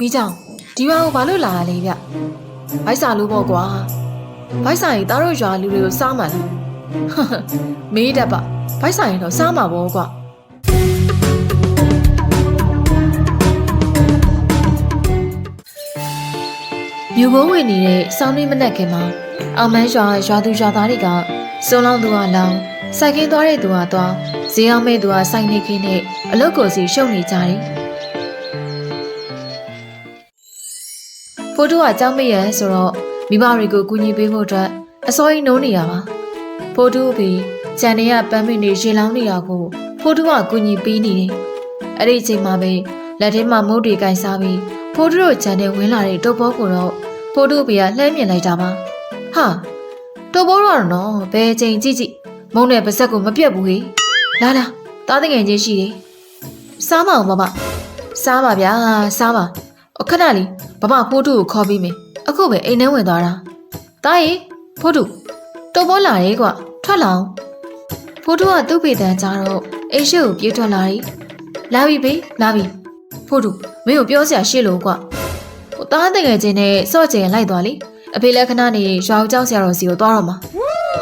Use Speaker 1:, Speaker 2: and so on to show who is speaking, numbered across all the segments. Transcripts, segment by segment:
Speaker 1: မိကြောင်ဒီမှာကိုဘာလို့လာရလဲဗျဘိုက်စာလို့ပေါ့ကွာဘိုက်စာရင်သားတို့ရွာလူတွေကိုစားမှလားမေးတတ်ပါဘိုက်စာရင်တော့စားမှာပေါ့ကွာမြူဘုံဝင်နေတဲ့စောင်းလေးမနက်ခင်မှာအောင်မန်းရွာရွာသူရွာသားတွေကစုံလောင်းသူကလောင်းစိုက်ခင်းသွားတဲ့သူကသွားဈေးအောင်မဲ့သူကစိုက်နေခင်းနဲ့အလုတ်ကိုစီရှုံနေကြတယ် ဖိုးတိုးကအကြောင်းမရဆိုတော့မိဘတွေကိုကူညီပေးဖို့အတွက်အစောကြီးနိုးနေရပါဖိုးတိုးပြီးဂျန်နေကပန်းမင်းတွေရေလောင်းနေတာကိုဖိုးတိုးကကူညီပေးနေတယ်အဲ့ဒီအချိန်မှာပဲလက်ထဲမှာမုတ်တွေကင်စားပြီးဖိုးတိုးတို့ဂျန်နဲ့ဝင်လာတဲ့တုပ်ဘောကိုတော့ဖိုးတိုးဘီကလှမ်းမြင်လိုက်တာပါဟာတုပ်ဘောတော့နော်ဘယ်အချိန်ကြည့်ကြည့်မုံနဲ့ပါဇက်ကိုမပြတ်ဘူးဟေးလာလာသားတငယ်ချင်းရှိတယ်စားမအောင်မမစားပါဗျာစားပါအ ခဏလေးဘမဖိုးတုကိုခေါ်ပြီးမယ်အခုပဲအိမ်ထဲဝင်သွားတာတားရီဖိုးတုတုပ်ပေါ်လာရဲကွာထွက်လာအောင်ဖိုးတုကသူ့ပေတန်ကြတော့အိမ်ရှိကိုပြေးထွက်လာရီလာပြီဘေးလာပြီဖိုးတုမင်းကိုပြောစရာရှိလို့ကွာဟိုတားတငယ်ချင်းနဲ့စော့ကျင်လိုက်သွားလေအဖေလည်းခဏနေရွာဦးကျောင်းဆရာတော်စီကိုသွားတော့မှာ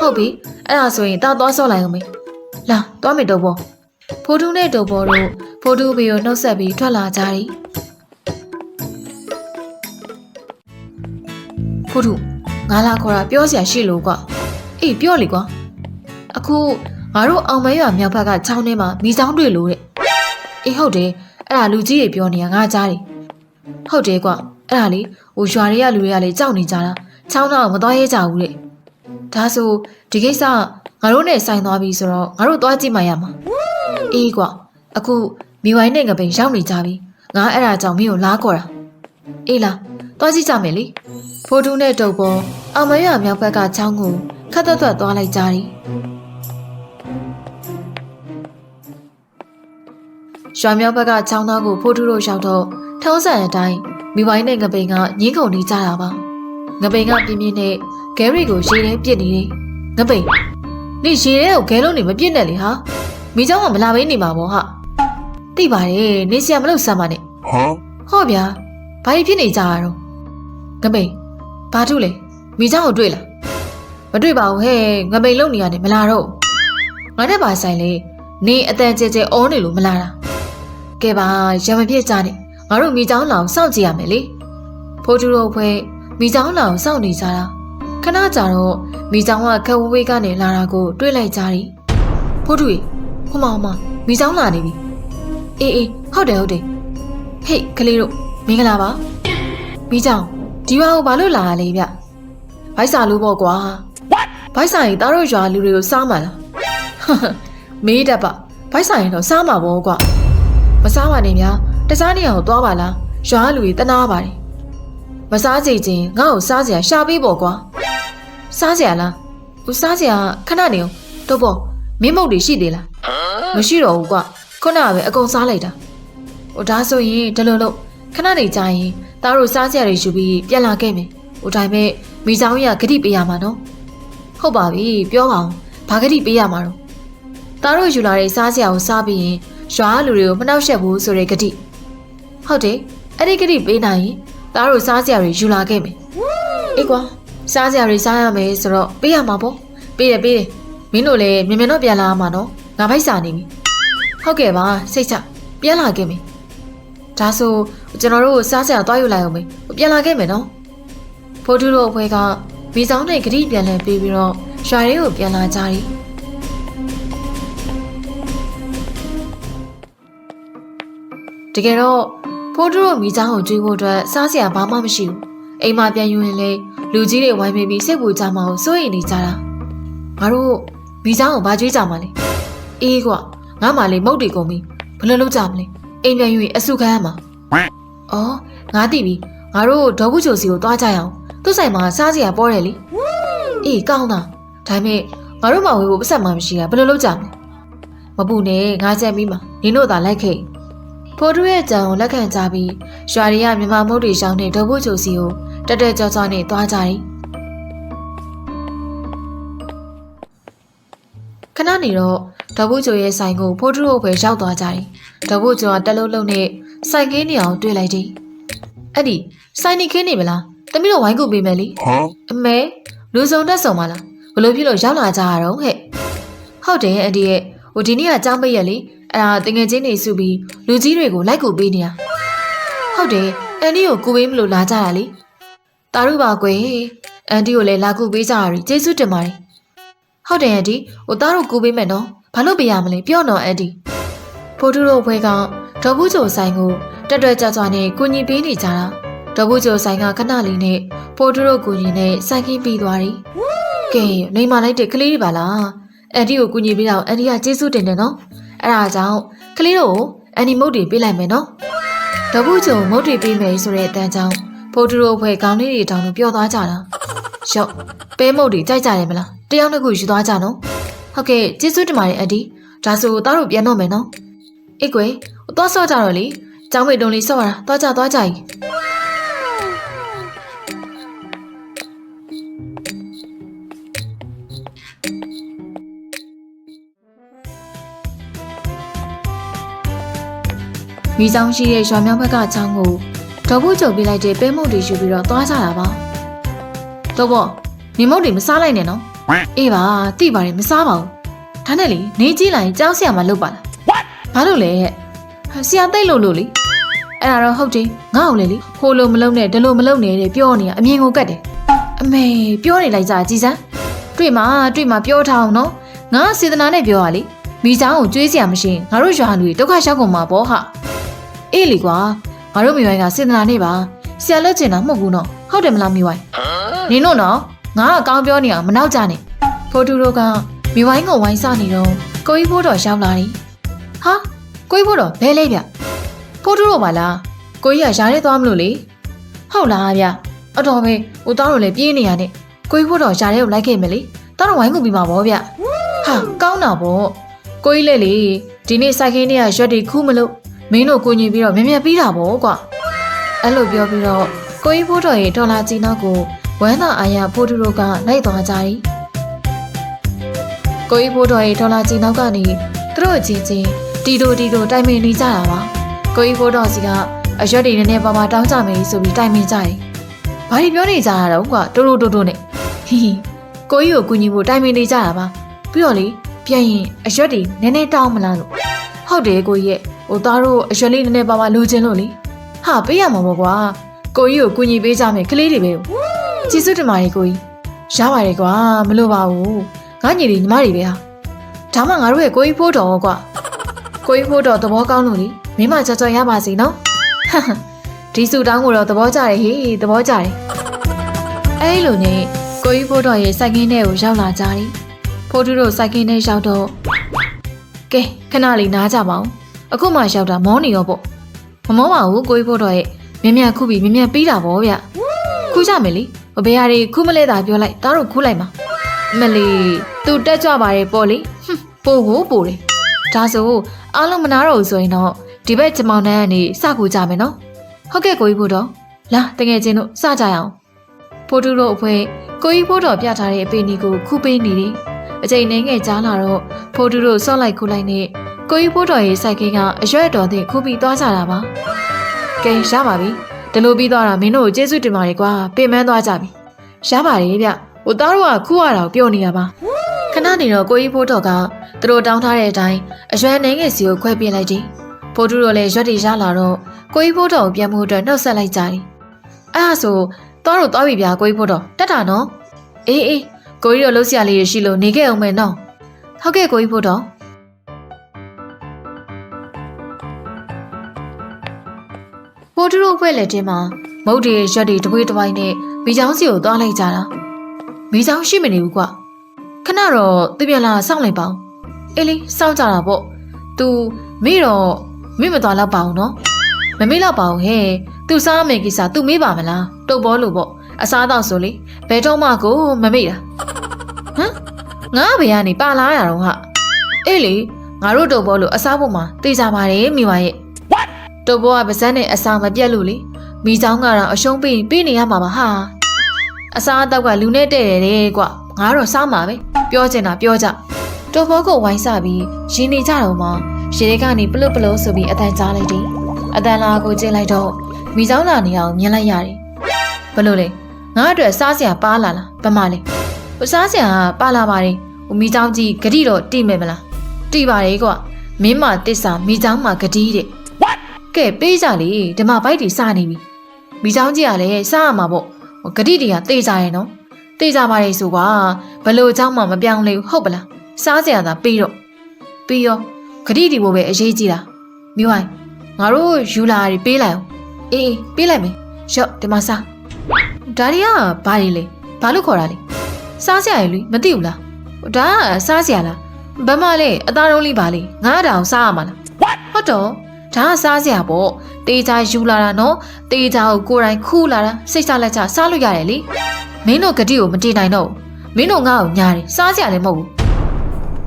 Speaker 1: ဟုတ်ပြီအဲ့ဒါဆိုရင်တားသွားစော့လိုက်အောင်မေလာသွားမယ်တုပ်ပေါ်ဖိုးတုနဲ့တုပ်ပေါ်တို့ဖိုးတုဘေကိုနှုတ်ဆက်ပြီးထွက်လာကြတယ် ဖုထုငါလာခေါ်တာပြောစရာရှိလို့ကွာအေးပြောလေကွာအခုငါတို့အောင်မဲရွာမြောက်ဘက်ကချောင်းထဲမှာမိချောင်းတွေ့လို့တဲ့အေးဟုတ်တယ်အဲ့ဒါလူကြီးတွေပြောနေတာငါကြားတယ်ဟုတ်တယ်ကွာအဲ့ဒါလေဟိုရွာတွေကလူတွေကလေကြောက်နေကြတာချောင်းတော့မသွားရဲကြဘူးတဲ့ဒါဆိုဒီကိစ္စကငါတို့နဲ့ဆိုင်သွားပြီဆိုတော့ငါတို့သွားကြည့်မှရမှာအေးကွာအခုမိဝိုင်းနဲ့ငပိန်ရောက်နေကြပြီငါအဲ့ဒါကြောင့်မင်းကိုလားခေါ်တာအေးလားသွားကြည့်ကြမယ်လေ ဖိုးတူးနဲ့တုပ်ပေါ်အောင်မရမြောက်ဘက်ကချောင်းကိုခတ်သက်သက်သွားလိုက်ကြသည်ရွာမြောက်ဘက်ကချောင်းသားကိုဖိုးတူးတို့ရောက်တော့ထုံးစံအတိုင်းမိဝိုင်းနဲ့ငပိန်ကညင်းကုန်နေကြတာပါငပိန်ကပြင်းပြင်းနဲ့ဂဲရီကိုရေထဲပြစ်နေတယ်ငပိန်နေရေထဲကိုဂဲလုံးနေမပြစ်နဲ့လေဟာမိเจ้าကမလာဘဲနေမှာပေါ့ဟာသိပါတယ်နေစရာမလုပ်စမ်းပါနဲ့
Speaker 2: Huh?
Speaker 1: ဟောဗျာဘာကြီးဖြစ်နေကြတာတော့ငမိန် ဘာထုလဲမိเจ้าကိုတွေ့လားမတွေ့ပါဘူးဟဲ့ငမိန်လုံနေရတယ်မလာတော့ငါနဲ့ပါဆိုင်လေနေအတန်ကျဲကျဲအောနေလို့မလာတာကဲပါရမပြစ်ကြနဲ့ငါတို့မိเจ้าလောင်စောင့်ကြည့်ရမယ်လေဖိုးတူတို့ဖွဲမိเจ้าလောင်စောင့်နေကြတာခဏကြာတော့မိเจ้าကခက်ဝေးဝေးကနေလာတာကိုတွေ့လိုက်ကြတယ်ဖိုးတူရေဟိုမဟိုမမိเจ้าလာနေပြီအေးအေးဟုတ်တယ်ဟုတ်တယ် ဟေးကလေးတို့မင်္ဂလာပါမိကြောင် ဒီရွာကိုဘာလို့လာရလဲဗျဘိုက်စာလို့ပေါ့ကွာဘိုက်စာရင်သားတို့ရွာလူတွေကိုစားမှလားမေးတတ်ပါဘိုက်စာရင်တော့စားမှာပေါ့ကွာမစားပါနဲ့များတခြားနေရာကိုသွားပါလားရွာလူတွေတနာပါတယ်မစားကြချင်းငါ့ကိုစားစရာရှာပေးပေါ့ကွာစားစရာလားဟိုစားစရာခဏနေအောင်တော့ပေါ့မင်းမုတ်တွေရှိသေးလားမရှိတော့ဘူးကွာခုနကပဲအကုန်စားလိုက်တာဟိုဒါဆိုရင်ဒီလိုလို့ခဏနေကြရင် သားတို့စားစရာတွေယူပြီးပြန်လာခဲ့မယ်ဟိုတိုင်းပဲမိချောင်းရဂတိပေးရမှာနော်ဟုတ်ပါပြီပြောပါအောင်ဘာဂတိပေးရမှာတော့သားတို့ယူလာတဲ့စားစရာကိုစားပြီးရင်ရွာလူတွေကိုမနှောက်ယှက်ဘူးဆိုတဲ့ဂတိဟုတ်တယ်အဲ့ဒီဂတိပေးနိုင်ရင်သားတို့စားစရာတွေယူလာခဲ့မယ်အေးကွာစားစရာတွေစားရမယ်ဆိုတော့ပေးရမှာပေါ့ပေးတယ်ပေးတယ်မင်းတို့လည်းမြင်မြင်တော့ပြန်လာရမှာနော်ငါဖိုက်စာနေပြီဟုတ်ကဲ့ပါစိတ်ချပြန်လာခဲ့မယ် ဒါဆိုကျွန်တော်တို့စားစရာသွားယူလိုက်အောင်မေပြန်လာခဲ့မယ်နော်ဖိုးတူတို့အဖွဲကဗီဇောင်းနဲ့ဂရိပြန်လဲပြီးပြီးတော့ရွာလေးကိုပြန်လာကြတယ်တကယ်တော့ဖိုးတူတို့မိသားကိုကြွေးဖို့အတွက်စားစရာဘာမှမရှိဘူးအိမ်မှာပြန်ယူရင်လေလူကြီးတွေဝိုင်းပြီးစိတ်ပူကြမှာကိုစိုးရိမ်နေကြတာငါတို့မိသားကိုဘာကြွေးကြမှာလဲအေးကွာငါမှလေမုတ်တီကုန်ပြီဘယ်လိုလုပ်ကြမလဲ အိမ်ပြန်ယူရင်အဆုခံရမှာ။အော်ငါသိပြီ။ငါတို့ဒေါ်ဘူးချိုစီကိုသွားကြရအောင်။သူ့ဆိုင်မှာစားစရာပေါ်တယ်လေ။အေးကောင်းတာ။ဒါပေမဲ့ငါတို့မှဝေဖို့ပတ်စံမှမရှိတာဘယ်လိုလုပ်ကြမလဲ။မပူနဲ့ငါချက်ပြီးမှနင်တို့သာလိုက်ခဲ့။ဖိုးတို့ရဲ့ကြံကိုလက်ခံကြပြီးရွာတွေကမြန်မာမုတ်တွေရှောင်းတဲ့ဒေါ်ဘူးချိုစီကိုတက်တက်ကြွကြွနဲ့သွားကြတယ်။ခဏနေတော့ ဒေါ်ဘူးချိုရဲ့ဆိုင်ကိုဖိုးတို့ဘွယ်ရောက်သွားကြတယ်။ဒေါ်ဘူးချိုကတက်လုံးလုံးနဲ့ဆိုင်ကင်းနေအောင်တွေ့လိုက်တယ်။အဲ့ဒီစိုင်းနေခင်းနေမလားတမီးတို့ဝိုင်းကူပေးမယ်လी
Speaker 2: Huh?
Speaker 1: အမေလူစုံတက်စုံမလားဘလို့ဖြစ်လို့ရောက်လာကြရတော့ဟဲ့ဟုတ်တယ်အန်ဒီရဲ့ဟိုဒီနေ့ကကြောင်းပိတ်ရက်လေအဲ့ဒါတငယ်ချင်းတွေစုပြီးလူကြီးတွေကိုလိုက်ကူပေးနေတာဟုတ်တယ်အန်ဒီကိုကူပေးမလို့လာကြတာလေတာရုပါကွယ်အန်ဒီကိုလည်းလာကူပေးကြရပြီကျေးဇူးတင်ပါတယ်ဟုတ်တယ်အန်ဒီဟိုတာတို့ကူပေးမယ်နော် ဘာလို့ပေးရမလဲပြောတော့အန်ဒီဖိုးတူတို့ဘွဲကဒေါ်ဘူးချိုဆိုင်ကိုတက်တွက်ကြွကြွနဲ့ကူညီပေးနေကြတာဒေါ်ဘူးချိုဆိုင်ကခဏလေးနဲ့ဖိုးတူတို့ကူညီနဲ့ဆိုင်ခင်းပြီးသွားတယ်ကဲနေမလိုက်တဲ့ကလေးတွေပါလားအန်ဒီကိုကူညီပေးတော့အန်ဒီကကျေးဇူးတင်တယ်နော်အဲ့ဒါကြောင့်ကလေးတို့ကိုအန်ဒီမုတ်တွေပေးလိုက်မယ်နော်ဒေါ်ဘူးချိုမုတ်တွေပေးမယ်ဆိုတဲ့အတန်းကြောင့်ဖိုးတူတို့ဘွဲကောင်းလေးတွေတောင်းလို့ပြောသွားကြတာရှော့ပဲမုတ်တွေကြိုက်ကြတယ်မလားတယောက်တစ်ခုယူသွားကြနော် ဟုတ်ကဲ့ကျေးဇူးတင်ပါတယ်အန်ဒီဒါဆိုသားတို့ပြန်တော့မယ်နော်အေးကွယ်ဟိုသွားဆော့ကြတော့လေကျောင်းမေတုံးလေးဆော့ရတာသွားကြသွားကြကြီးမိဆောင်ရှိရဲ့ရွာမြောက်ဘက်ကချောင်းကိုဒေါ်ဘူးချုပ်ပြလိုက်တဲ့ပဲမုတ်တွေယူပြီးတော့သွားကြတာပါတော့ဘောနေမုတ်တွေမစားလိုက်နဲ့နော် အေးပါတိပါတယ်မစားပါဘူးဒါနဲ့လေနေကြည့်လိုက်ကြောင်းဆရာမလုပ်ပါလားဘာလို့လဲဟဲ့ဟာဆရာတိတ်လို့လို့လေအဲ့ဒါတော့ဟုတ်တယ်ငါ့ကိုလေလေဟိုလိုမလုံးနဲ့ဒီလိုမလုံးနဲ့တဲ့ပြောနေတာအမြင်ကိုကတ်တယ်အမေပြောနေလိုက်ကြကြည်စမ်းတွေ့မှာတွေ့မှာပြောထားအောင်နော်ငါစေတနာနဲ့ပြောရလေမိချောင်းကိုကြွေးစရာမရှိရင်ငါတို့ရွာလူတွေဒုက္ခရောက်ကုန်မှာပေါ့ဟာအေးလေကွာငါတို့မိဝိုင်းကစေတနာနဲ့ပါဆရာလက်ချင်တာမဟုတ်ဘူးနော်ဟုတ်တယ်မလားမိဝိုင်းနင်တို့နော် ငါကအကောင်းပြောနေအောင်မနောက်ကြနဲ့ဖိုတူတို့ကမိဝိုင်းကိုဝိုင်းစနေတော့ကိုကြီးဖိုးတော်ရောက်လာတယ်ဟာကိုကြီးဖို့တော့ဘဲလဲဗျဖိုးတူတော့ပါလားကိုကြီးကရားရဲသွားမလို့လေဟုတ်လားဗျအတော်ပဲဟိုသားတို့လည်းပြေးနေရတဲ့ကိုကြီးဖို့တော့ရားရဲကိုလိုက်ခဲ့မယ်လေသားတို့ဝိုင်းကူပြီးမှာဗောဗျဟာကောင်းတာဗောကိုကြီးလည်းလေဒီနေ့စိုက်ခင်းတွေကရွက်တွေခူးမလို့မင်းတို့ကိုညင်ပြီးတော့မြင်မြင်ပြီးတာဗောကွအဲ့လိုပြောပြီးတော့ကိုကြီးဖို့တော်ရဲ့ဒေါ်လာကြီးနောက်ကို ဝမ်းသာအားရဖိုးတူတို့ကလိုက်သွားကြတယ်ကိုကြီးဖို့တော်ရဲ့ဒေါ်လာကြီးနောက်ကနေသူတို့အချင်းချင်းတီတိုတီတိုတိုင်ပင်နေကြတာပါကိုကြီးဖိုးတော်စီကအရွက်တွေနည်းနည်းပါပါတောင်းကြမယ်ဆိုပြီးတိုင်ပင်ကြတယ်ဘာတွေပြောနေကြတာတော့ကွာတိုးတိုးတိုးတိုးနဲ့ဟီဟီကိုကြီးကိုကူညီဖို့တိုင်ပင်နေကြတာပါပြီးတော့လေပြန်ရင်အရွက်တွေနည်းနည်းတောင်းမလားလို့ဟုတ်တယ်ကိုကြီးရဲ့ဟိုသားတို့အရွက်လေးနည်းနည်းပါပါလိုချင်လို့လေဟာပေးရမှာပေါ့ကွာကိုကြီးကိုကူညီပေးကြမယ်ကလေးတွေပဲ ကျေးဇူးတင်ပါတယ်ကိုကြီးရပါတယ်ကွာမလိုပါဘူးငါညီတွေညီမတွေပဲဟာဒါမှငါတို့ရဲ့ကိုကြီးဖိုးတော်ကွာကိုကြီးဖို့တော့သဘောကောင်းလို့လေမင်းမကြော်ကြော်ရပါစေနော်ဟဟဒီဆူတောင်းကိုတော့သဘောကျတယ်ဟေးသဘောကျတယ်အဲ့လိုနဲ့ကိုကြီးဖို့တော့ရဲ့စိုက်ကင်းထဲကိုရောက်လာကြတယ်ဖိုးတူတို့စိုက်ကင်းထဲရောက်တော့ကဲခဏလေးနားကြပါဦးအခုမှရောက်တာမောနေရောပေါ့မမောပါဘူးကိုကြီးဖို့တော့ရဲ့မြင်မြန်ခုပြီးမြင်မြန်ပြီးတာပေါ့ဗျခုကြမယ်လေ ဘယ်ဟာတွေခုမလဲတာပြောလိုက်တားတို့ခုလိုက်မှာမလီသူတက်ကြွပါတယ်ပေါ့လေဟွန်းပို့ကိုပို့တယ်ဒါဆိုအားလုံးမနာတော့ဘူးဆိုရင်တော့ဒီဘက်ဂျမောင်တန်းကနေစကူကြမယ်နော်ဟုတ်ကဲ့ကိုကြီးဖို့တော့လာတကယ်ချင်းတို့စကြရအောင်ဖိုတူတို့အဖွဲကိုကြီးဖို့တော့ပြထားတဲ့အပေနီကိုခုပေးနေတယ်အချိန်နှင်းငယ်ကြားလာတော့ဖိုတူတို့ဆော့လိုက်ခုလိုက်နဲ့ကိုကြီးဖို့တော်ရဲ့စိုက်ကင်းကအရွက်တော်တဲ့ခုပြီးသွားကြတာပါကဲရပါပြီဒီလိုပြီးသွားတာမင်းတို့ကိုကျေးဇူးတင်ပါတယ်ကွာပြင်ပန်းသွားကြပြီ ရပါတယ်ဗျဟိုသားတို့ကခုရတာကိုပြောနေတာပါခဏနေတော့ကိုကြီးဖို့တော်ကသူတို့တောင်းထားတဲ့အတိုင်းအရွယ်နှင်းငယ်စီကိုခွဲပြလိုက်တယ်။ဖိုးတူတို့လည်းရွက်တွေရလာတော့ကိုကြီးဖိုးတော်ကိုပြန်မှုအတွက်နှုတ်ဆက်လိုက်ကြတယ်။အဲ့ဒါဆိုသွားတော့သွားပြီဗျာကိုကြီးဖိုးတော်တက်တာနော်။အေးအေးကိုကြီးတို့လှုပ်ရှားလေးရရှိလို့နေခဲ့အောင်မယ်နော်။ဟုတ်ကဲ့ကိုကြီးဖိုးတော်ဖိုးတူတို့ဖွဲ့လက်ထဲမှာမုတ်တွေရွက်တွေတပွေးတစ်ပိုင်းနဲ့ မိချောင်းစီကိုသွားလိုက်ကြတာ။မိချောင်းရှိမနေဘူးကွ။ခဏတော့သူပြန်လာစောင့်လိုက်ပါဦးအေးလေစောင့်ကြတာပေါ့ तू မေ့တော့မေ့မသွားတော့ပါဘူးနော်မမေ့တော့ပါဘူးဟဲ့ तू စားမယ်ကိစ္စ तू မေ့ပါမလားတုတ်ဘောလို့ပေါ့အစားတော့ဆိုလေဘယ်တော့မှကိုမမေ့တာဟမ်ငါဘယ်ကနေပါလာရတော့ဟာအေးလေငါတို့တုတ်ဘောလို့အစားဖို့မှာတေးကြပါတယ်မိမရဲ့တုတ်ဘောကပါဇက်နဲ့အစားမပြတ်လို့လေမိချောင်းကတော့အရှုံးပေးပေးနေရမှာပါဟာ အစားအသောက်ကလူနဲ့တဲ့တယ်တဲ့ကွငါတော့စားမှာပဲပြောချင်တာပြောကြတော်ဘောကိုဝိုင်းစပြီးရင်းနေကြတော့မှရေထဲကနေပလုတ်ပလုတ်ဆိုပြီးအတန်ကြားလိုက်တယ်အတန်လာကိုကျင်းလိုက်တော့ မိเจ้าလာနေအောင်မြင်လိုက်ရတယ်ဘလို့လဲငါအတွက်စားစရာပါလာလားဗမာလေးဟိုစားစရာကပါလာပါတယ်ဟိုမိเจ้าကြီးဂတိတော့တိမယ်မလားတိပါတယ်ကွာမင်းမတစ္ဆာမိเจ้าမှာဂတိတဲ့ကဲပေးကြလေဓမ္မဘိုက်တွေစနေပြီမိเจ้าကြီးကလည်းစားရမှာပေါ့ဟို ဂတိတွေကတေးကြရဲ့နော်တေးကြပါတယ်ဆိုကွာဘလို့เจ้าမှမပြောင်းလဲဘူးဟုတ်ပလားစားစရာသာပေးတော့ပြီးရောဂတိဒီဘို့ပဲအရေးကြီးတာမြို့ဟိုင်ငါတို့ယူလာရီပေးလိုက်အောင်အေးအေးပေးလိုက်မယ်ရော့ဒီမှာစားဒါတွေကဘာတွေလဲဘာလို့ခေါ်တာလဲစားစရာလေမသိဘူးလားဒါကစားစရာလားဘမလဲအသားလုံးလေးပါလေငါးတောင်စားရမှာလားဟုတ်တော့ ဒါကစားစရာပေါ့တေးချာယူလာတာနော်တေးချာကိုကိုယ်တိုင်ခူးလာတာစိတ်ချလက်ချစားလို့ရတယ်လေမင်းတို့ဂတိကိုမတည်နိုင်တော့ဘူးမင်းတို့ငါ့ကိုညားတယ်စားစရာလည်းမဟုတ်ဘူး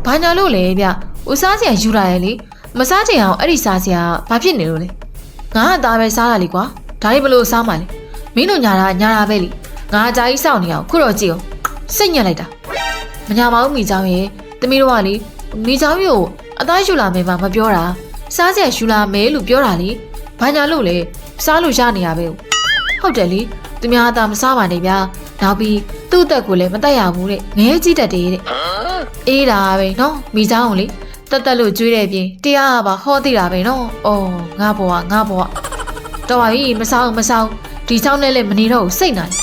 Speaker 1: ဘာညာလို့လဲဗျဟိုစားစရာယူလာရဲ့လေမစားချင်အောင်အဲ့ဒီစားစရာဘာဖြစ်နေလို့လဲငါကအသားပဲစားတာလေကွာဒါလေးဘလို့စားမှလဲမင်းတို့ညာတာညာတာပဲလေငါအကြိုက်စောင့်နေအောင်ခုတော့ကြည့်အောင်စိတ်ညစ်လိုက်တာမညာပါဘူးမိချောင်းရဲ့တမီးတို့ကလေမိချောင်းကိုအသားယူလာမယ်မှမပြောတာ စားစရာယူလာမယ်လို့ပြောတာလေဘာညာလို့လဲစားလို့ရနေရပဲဟုတ်တယ်လေသူများအသားမစားပါနဲ့ဗျာနောက်ပြီးသူ့အသက်ကိုလည်းမတက်ရဘူးတဲ့ငဲကြီးတတ်တယ်တဲ့အေးဒါပဲနော်မိချောင်းကိုလေတက်တက်လို့ကျွေးတဲ့ပြင်တရားကပါဟောသိတာပဲနော်အော်ငါဘဝငါဘဝတော်ပါပြီမစားဘူးမစားဘူးဒီချောင်းနဲ့လည်းမနေတော့ဘူးစိတ်နိုင်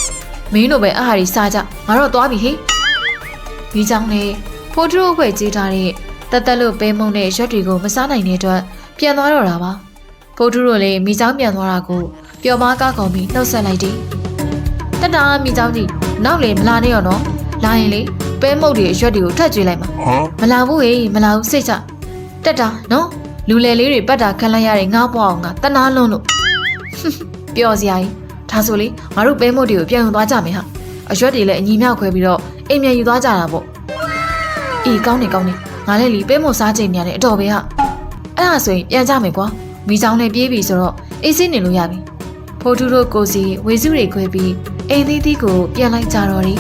Speaker 1: မင်းတို့ပဲအာဟာရီစားကြငါတော့သွားပြီဟေးဒီချောင်းနဲ့ဖိုးထရိုးခွဲကြေးထားတဲ့တက်တက်လို့ပဲမုံတဲ့ရွက်တွေကိုမစားနိုင်တဲ့အတွက် ပြန်သွားတော့တာပါဖိုးထရိုးတို့လည်းမိချောင်းပြန်သွားတာကိုပျော်ပါကားကုန်ပြီးနှုတ်ဆက်လိုက်တယ်တက်တာမိချောင်းကြီးနောက်လေမလာနဲ့ရောနော်လာရင်လေပဲမုတ်တွေရွက်တွေကိုထပ်ကျွေးလိုက်မှာ
Speaker 2: Huh?
Speaker 1: မလာဘူးဟေးမလာဘူးစိတ်ချတက်တာနော်လူလေလေးတွေပတ်တာခံလိုက်ရတဲ့ငါ့ဘွားအောင်ကတနာလွန်းလို့ပျော်စရာကြီးဒါဆိုလေငါတို့ပဲမို့တွေကိုပြန်ယူသွားကြမယ်ဟာအရွက်တွေလည်းအညီမြောက်ခွဲပြီးတော့အိမ်မြန်ယူသွားကြတာပေါ့အေးကောင်းနေကောင်းနေငါလည်းလीပဲမို့စားချိန်မြန်တယ်အတော်ပဲဟာ အဲ့ဒါဆိုရင်ပြန်ကြမယ်ကွာမိချောင်းနဲ့ပြေးပြီဆိုတော့အေးစင်းနေလို့ရပြီဖိုးထူးတို့ကိုစီဝေစုတွေခွဲပြီးအိမ်သေးသေးကိုပြန်လိုက်ကြတော့တယ်